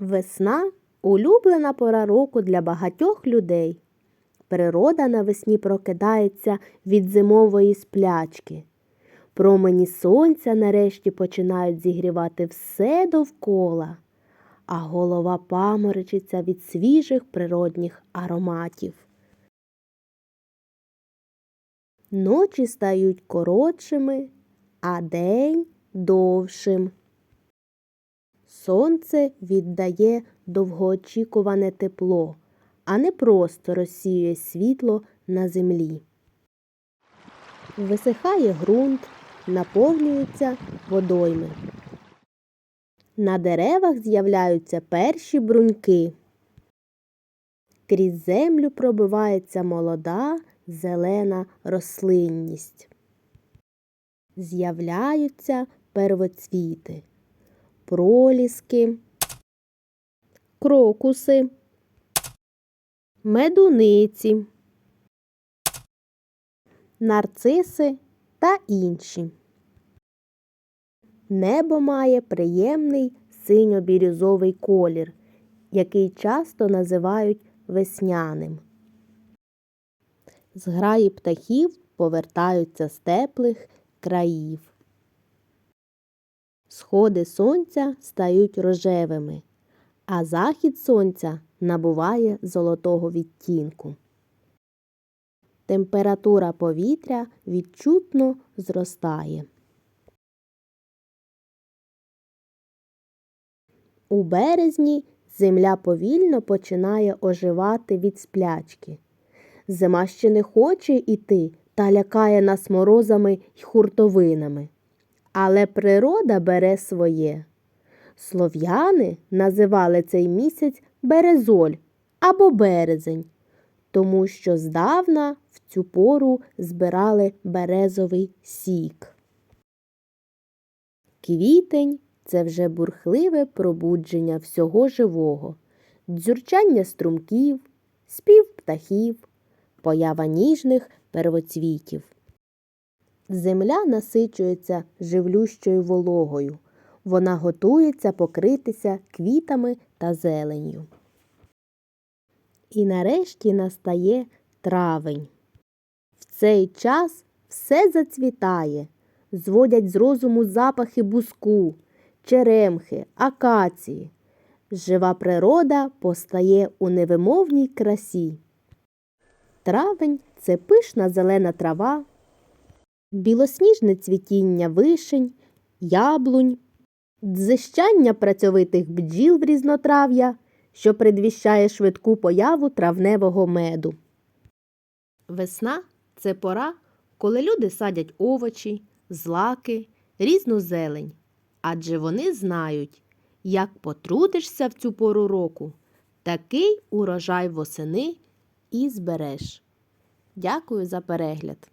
Весна улюблена пора року для багатьох людей. Природа навесні прокидається від зимової сплячки. Промені сонця нарешті починають зігрівати все довкола, а голова паморочиться від свіжих природних ароматів. Ночі стають коротшими, а день довшим. Сонце віддає довгоочікуване тепло, а не просто розсіює світло на землі. Висихає ґрунт, наповнюються водойми. На деревах з'являються перші бруньки. Крізь землю пробивається молода зелена рослинність. З'являються первоцвіти проліски, крокуси, медуниці, нарциси та інші. Небо має приємний синьо-бірюзовий колір, який часто називають весняним. Зграї птахів повертаються з теплих країв. Сходи сонця стають рожевими, а захід сонця набуває золотого відтінку. Температура повітря відчутно зростає. У березні земля повільно починає оживати від сплячки. Зима ще не хоче йти та лякає нас морозами й хуртовинами. Але природа бере своє. Слов'яни називали цей місяць березоль або березень, тому що здавна в цю пору збирали березовий сік. Квітень це вже бурхливе пробудження всього живого, дзюрчання струмків, спів птахів, поява ніжних первоцвітів. Земля насичується живлющою вологою. Вона готується покритися квітами та зеленню. І нарешті настає травень. В цей час все зацвітає, зводять з розуму запахи буску, черемхи, акації. Жива природа постає у невимовній красі. Травень це пишна зелена трава, білосніжне цвітіння вишень, яблунь, дзищання працьовитих бджіл в різнотрав'я, що предвіщає швидку появу травневого меду. Весна це пора, коли люди садять овочі, злаки, різну зелень, адже вони знають, як потрудишся в цю пору року, такий урожай восени і збереш. Дякую за перегляд!